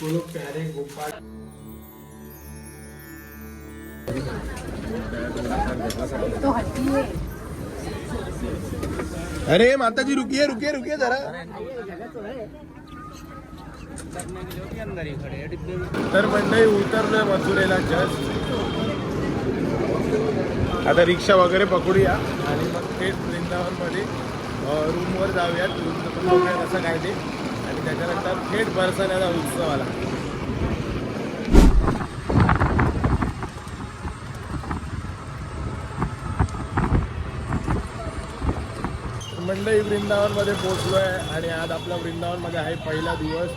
बोलो प्यारे गोपाल। तो हट्टी है अरे माताजी रुकिए रुकिए रुकिए जरा। तर मंडळी उतरलोय मथुरेला जस्ट आता रिक्षा वगैरे पकडूया. आणि मग थेट वृंदावनमध्ये रूमवर जाऊयात. रूम असं काय ते. आणि त्याच्यानंतर थेट भरसण्याचा उत्सव आला. मंडई वृंदावनमध्ये पोहोचलो आहे आणि आज आपला वृंदावनमध्ये आहे पहिला दिवस.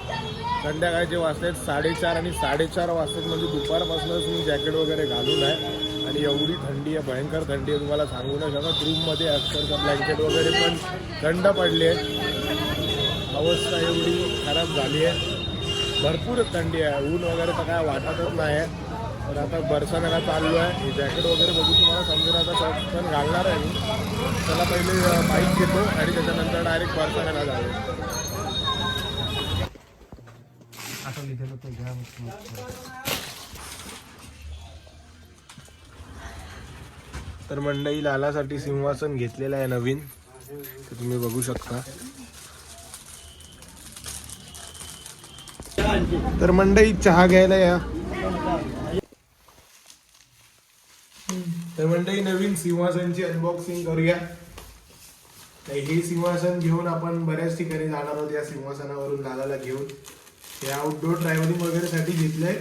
संध्याकाळचे वाजता साडेचार आणि साडेचार वाजतात म्हणजे दुपारपासूनच मी जॅकेट वगैरे घालून आहे. आणि एवढी थंडी आहे भयंकर थंडी आहे तुम्हाला सांगू नाही शकत. रूममध्ये अक्षरशः ब्लँकेट वगैरे पण थंड पडली आहे अवस्था एवढी खराब झाली आहे. भरपूर थंडी आहे. ऊन वगैरे तर काय वाटतच नाही आहे. तर आता बरसाण्याला चालू आहे. जॅकेट वगैरे बघून तुम्हाला समजून आता शॉर्ट पण घालणार आहे मी. त्याला पहिले बाईक घेतो आणि त्याच्यानंतर डायरेक्ट बरसाण्याला जाऊ तर मंडई लालासाठी सिंहासन घेतलेलं आहे नवीन. तर तुम्ही बघू शकता. तर मंडई चहा घ्यायला या. तर मंडई नवीन सिंहासनची अनबॉक्सिंग करूया. तर हे सिंहासन घेऊन आपण बऱ्याच ठिकाणी जाणार आहोत या सिंहासनावरून दादाला घेऊन. हे आउटडोर ट्रॅव्हलिंग वगैरे साठी घेतलंय.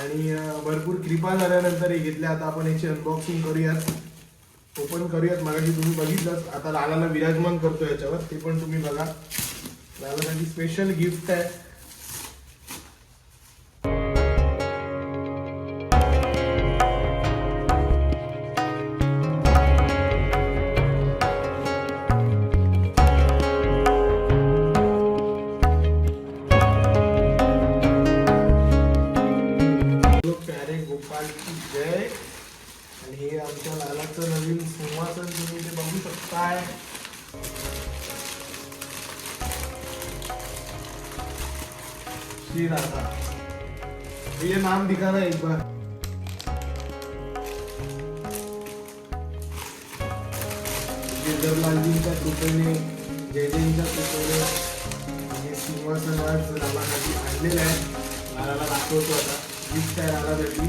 आणि भरपूर कृपा झाल्यानंतर हे घेतले आता आपण याची अनबॉक्सिंग करूयात. ओपन करूयात. मराठी तुम्ही बघितलंच. आता लालाला विराजमान करतो याच्यावर. ते पण तुम्ही बघा. लालासाठी स्पेशल गिफ्ट आहे. आणि हे आमच्या लालाचं नवीन सिंहासन तुम्ही ते बघू शकताय. श्री राधा ये नाम दिखाना एक बार. गिरधरलालजींच्या कृपेने जयदेवीच्या कृपेने हे सिंहासन आज रामासाठी आणलेलं आहे. लालाला दाखवतो आता. गिफ्ट आहे भेटली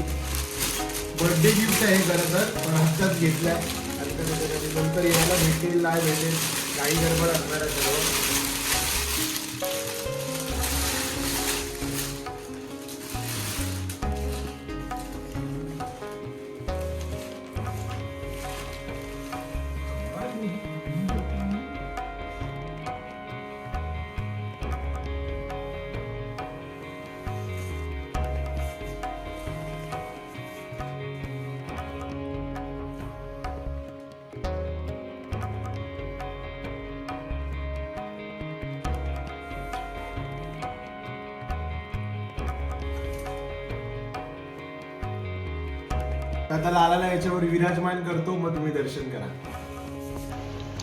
बर्थडे गिफ्ट आहे खरं तर. पण हप्त्यात घेतलाय. नंतर यायला भेटेल नाही भेटेल काही गडबड असणार आहे सर्व. आता लालाला याच्यावर विराजमान करतो मग तुम्ही दर्शन करा.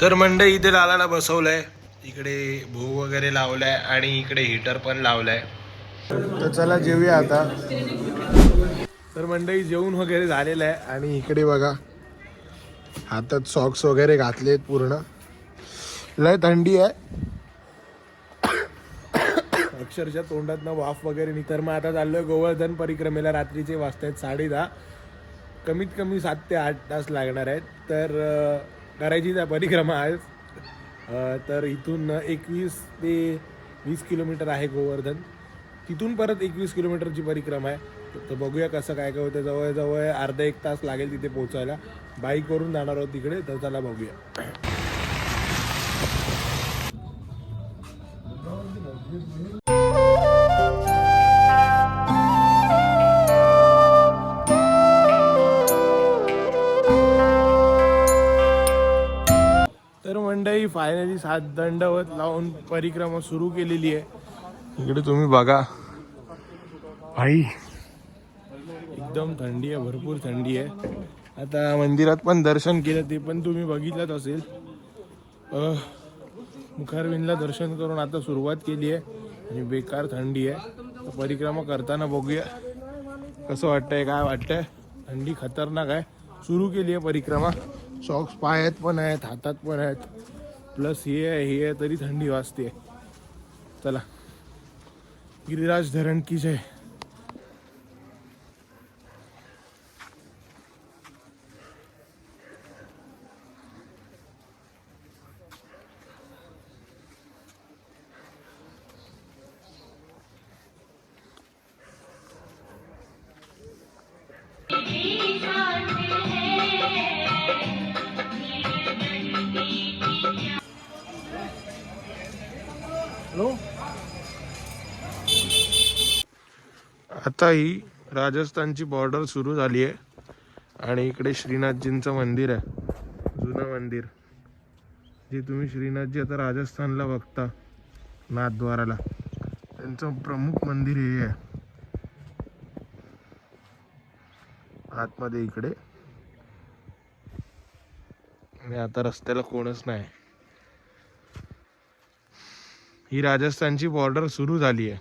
तर मंडई इथे लालाला बसवलंय. इकडे भोग वगैरे लावलाय आणि इकडे हिटर पण लावलाय. तर चला जेवूया आता. तर मंडई जेवण वगैरे झालेलं आहे आणि इकडे बघा. हातात सॉक्स वगैरे घातलेत पूर्ण. लय थंडी आहे. अक्षरशः तोंडातनं वाफ वगैरे नाही तर मग आता चाललोय गोवर्धन परिक्रमेला रात्रीचे वाजतायत साडे दहा. कमीत कमी सात ते आठ तास लागणार आहेत. तर करायची त्या परिक्रमा आज. तर इथून एकवीस ते वीस किलोमीटर आहे गोवर्धन. तिथून परत एकवीस किलोमीटरची परिक्रमा आहे. तर बघूया कसं काय काय होतं जवळजवळ अर्धा एक तास लागेल तिथे पोहोचायला. बाईकवरून जाणार आहोत तिकडे तर चला बघूया. फायनली सात दंडवत लावून परिक्रमा सुरू केलेली आहे. इकडे तुम्ही बघा. भाई एकदम थंडी आहे भरपूर थंडी आहे. आता मंदिरात पण दर्शन केलं ते पण तुम्ही बघितलंच असेल. अह, मुखारविंदला दर्शन करून आता सुरुवात केली आहे. आणि बेकार थंडी आहे. परिक्रमा करताना बघूया. कसं वाटतंय काय वाटतंय? थंडी खतरनाक आहे. सुरू केली आहे परिक्रमा. सॉक्स पायात पण आहेत हातात पण आहेत. प्लस हे आहे हे आहे तरी थंडी वाजते चला. गिरिराज धरण की जय. हॅलो? आता ही राजस्थानची बॉर्डर सुरू झाली आहे आणि इकडे श्रीनाथजींचं मंदिर आहे जुनं मंदिर. जे तुम्ही श्रीनाथजी आता राजस्थानला बघता नाथद्वाराला त्यांचं प्रमुख मंदिर हे आहे. आतमध्ये इकडे. आणि आता रस्त्याला कोणच नाही. ही राजस्थानची बॉर्डर सुरू झाली आहे